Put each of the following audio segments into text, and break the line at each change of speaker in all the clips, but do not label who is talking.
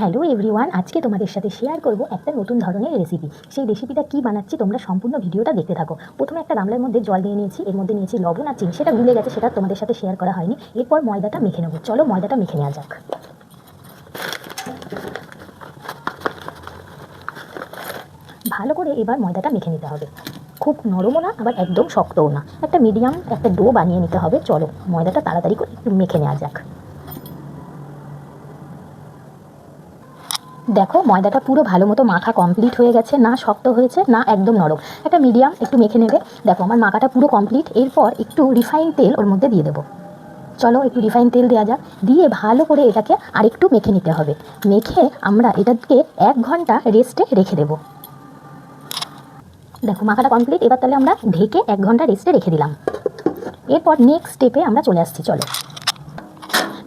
Hello everyone আজকে তোমাদের সাথে শেয়ার করব একটা নতুন ধরনের রেসিপি সেই রেসিপিটা কি বানাচ্ছি তোমরা সম্পূর্ণ ভিডিওটা দেখতে থাকো। প্রথমে একটা গামলার মধ্যে জল দিয়ে নিয়েছি, এর মধ্যে নিয়েছি লবণ আর চিনি। সেটা গুলে গেছে, সেটা তোমাদের সাথে শেয়ার করা হয়নি। এরপর ময়দাটা মেখে নেব। চলো ময়দাটা মেখে নেওয়া যাক। ভালো করে এবার ময়দাটা মেখে নিতে হবে। খুব নরমও না, আবার একদম শক্তও না। একটা মিডিয়াম একটা ডো বানিয়ে নিতে হবে। চলো ময়দাটা তাড়াতাড়ি করে একটু মেখে নেওয়া যাক। দেখো, ময়দাটা পুরো ভালো মতো মাখা কমপ্লিট হয়ে গেছে, না শক্ত হয়েছে, না একদম নরম। একটা মিডিয়াম একটু মেখে নেবে। দেখো, আমার মাখাটা পুরো কমপ্লিট এরপর একটু রিফাইন তেল ওর মধ্যে দিয়ে দেবো। চলো, একটু রিফাইন তেল দেওয়া যাক। দিয়ে ভালো করে এটাকে আরেকটু মেখে নিতে হবে। মেখে আমরা এটাকে এক ঘণ্টা রেস্টে রেখে দেবো। দেখো, মাখাটা কমপ্লিট এবার তাহলে আমরা ঢেকে এক ঘণ্টা রেস্টে রেখে দিলাম। এরপর নেক্সট স্টেপে আমরা চলে আসছি, চলো।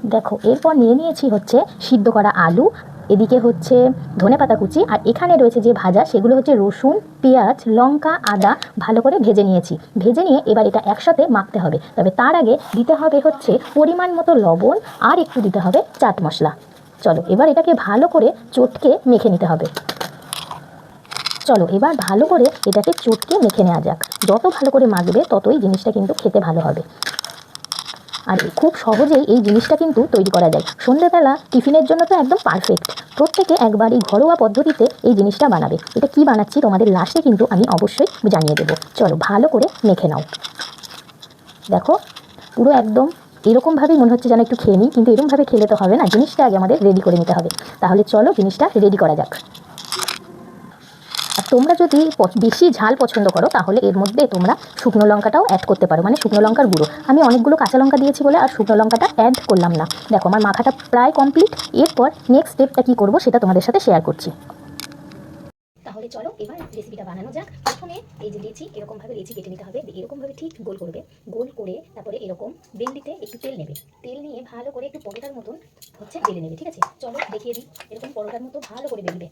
দেখো, এরপর নিয়ে নিয়েছি হচ্ছে সিদ্ধ করা আলু এদিকে হচ্ছে ধনেপাতা কুচি, আর এখানে রয়েছে যে ভাজা, সেগুলো হচ্ছে রসুন, পেঁয়াজ, লঙ্কা, আদা, ভালো করে ভেজে নিয়েছি। ভেজে নিয়ে এবার এটা একসাথে মাখতে হবে। তবে তার আগে দিতে হবে হচ্ছে পরিমাণ মতো লবণ, আর একটু দিতে হবে চাট মশলা। চলো, এবার এটাকে ভালো করে চটকে মেখে নিতে হবে। চলো, এবার ভালো করে এটাকে চটকে মেখে নেওয়া যাক। যত ভালো করে মাখবে, ততই জিনিসটা কিন্তু খেতে ভালো হবে। আর খুব সহজেই এই জিনিসটা কিন্তু তৈরি করা যায়। সন্ধ্যেবেলা টিফিনের জন্য তো একদম পারফেক্ট প্রত্যেকে একবার এই ঘরোয়া পদ্ধতিতে এই জিনিসটা বানাবে। এটা কি বানাচ্ছি তোমাদের লাস্টে কিন্তু আমি অবশ্যই জানিয়ে দেবো। চলো ভালো করে মেখে নাও। দেখো, পুরো একদম এরকমভাবেই মনে হচ্ছে যেন একটু খেয়ে নিই, কিন্তু এরকমভাবে খেলে তো হবে না। জিনিসটা আগে আমাদের রেডি করে নিতে হবে। তাহলে চলো জিনিসটা রেডি করা যাক। আর তোমরা যদি বেশি ঝাল পছন্দ করো, তাহলে এর মধ্যে তোমরা শুকনো লঙ্কাটাও অ্যাড করতে পারো। মানে শুকনো লঙ্কার গুঁড়ো। আমি অনেকগুলো কাঁচা লঙ্কা দিয়েছি বলে আর শুকনো লঙ্কাটা অ্যাড করলাম না। দেখো, আমার মাখাটা প্রায় কমপ্লিট এরপর নেক্সট স্টেপটা কী করব সেটা তোমাদের সাথে শেয়ার করছি। তাহলে চলো, এবার রেসিপিটা বানানো যাক। প্রথমে এই যে লেচি, এরকমভাবে লেচি কেটে নিতে হবে। এরকমভাবে ঠিক গোল করবে। গোল করে তারপরে এরকম একটু তেল নেবে। তেল নিয়ে ভালো করে একটু পরোটার মতন হচ্ছে বেলে নেবে, ঠিক আছে? চলো দেখিয়ে দিই। এরকম পরোটার মতো ভালো করে বেলবে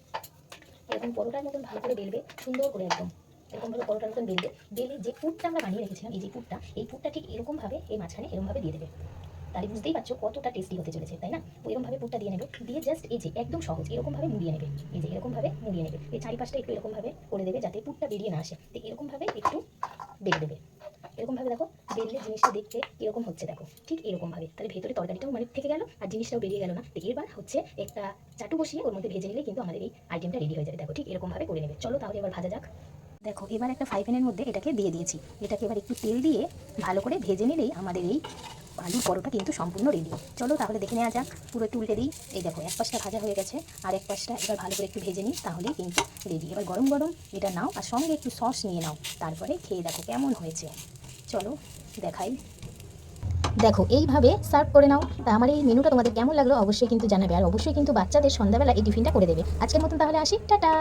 এরকম পরোটার মতন ভালো করে বেলবে, সুন্দর করে একদম এরকমভাবে পরোটার মতন বেলবে, বেলে যে পুরটা আমরা বানিয়ে রেখেছিলাম, এই যে পুরটা, এই পুরটা ঠিক এরকমভাবে এই মাঝখানে এরকমভাবে দিয়ে দেবে। তাহলে বুঝতেই পারছ কতটা টেস্টি হতে চলেছে, তাই না? এরকমভাবে পুরটা দিয়ে নেবে, দিয়ে জাস্ট এই যে একদম সহজ এরকমভাবে মুড়িয়ে নেবে, এই যে এরকমভাবে মুড়িয়ে নেবে, এই চারিপাশটা একটু এরকমভাবে করে দেবে যাতে পুটটা বেরিয়ে না আসে, তো এরকমভাবে একটু বেড়ে দেবে। এরকমভাবে দেখো বেললে জিনিসটা দেখতে এরকম হচ্ছে দেখো। ঠিক এরকমভাবে। তাহলে ভেতরে তরকারিটাও মানে থেকে গেল আর জিনিসটাও বেরিয়ে গেল না। এবার হচ্ছে একটা চাটু বসিয়ে ওর মধ্যে ভেজে নিলে কিন্তু আমাদের এই আইটেমটা রেডি হয়ে যাবে। দেখো ঠিক এরকমভাবে করে নেবে। চলো তাহলে এবার ভাজা যাক। দেখো, এবার একটা ফ্রাই প্যানের মধ্যে এটাকে দিয়ে দিয়েছি। এটাকে এবার একটু তেল দিয়ে ভালো করে ভেজে নিলেই আমাদের এই আলুর পরোটা কিন্তু সম্পূর্ণ রেডি চলো তাহলে দেখে নেওয়া যাক। পুরো একটু উল্টে দিই। এই দেখো, এক পাশটা ভাজা হয়ে গেছে আর এক পাশটা এবার ভালো করে একটু ভেজে নিই, তাহলেই কিন্তু রেডি এবার গরম গরম এটা নাও আর সঙ্গে একটু সস নিয়ে নাও। তারপরে খেয়ে দেখো কেমন হয়েছে। চলো, দেখাই। দেখো, এইভাবে সার্ভ করে নাও। তা আমার এই মেনুটা তোমাদের কেমন লাগল অবশ্যই কিন্তু জানাবে। আর অবশ্যই কিন্তু বাচ্চাদের সন্ধ্যাবেলা এই টিফিনটা করে দেবে। আজকের মতন তাহলে আসি। টাটা!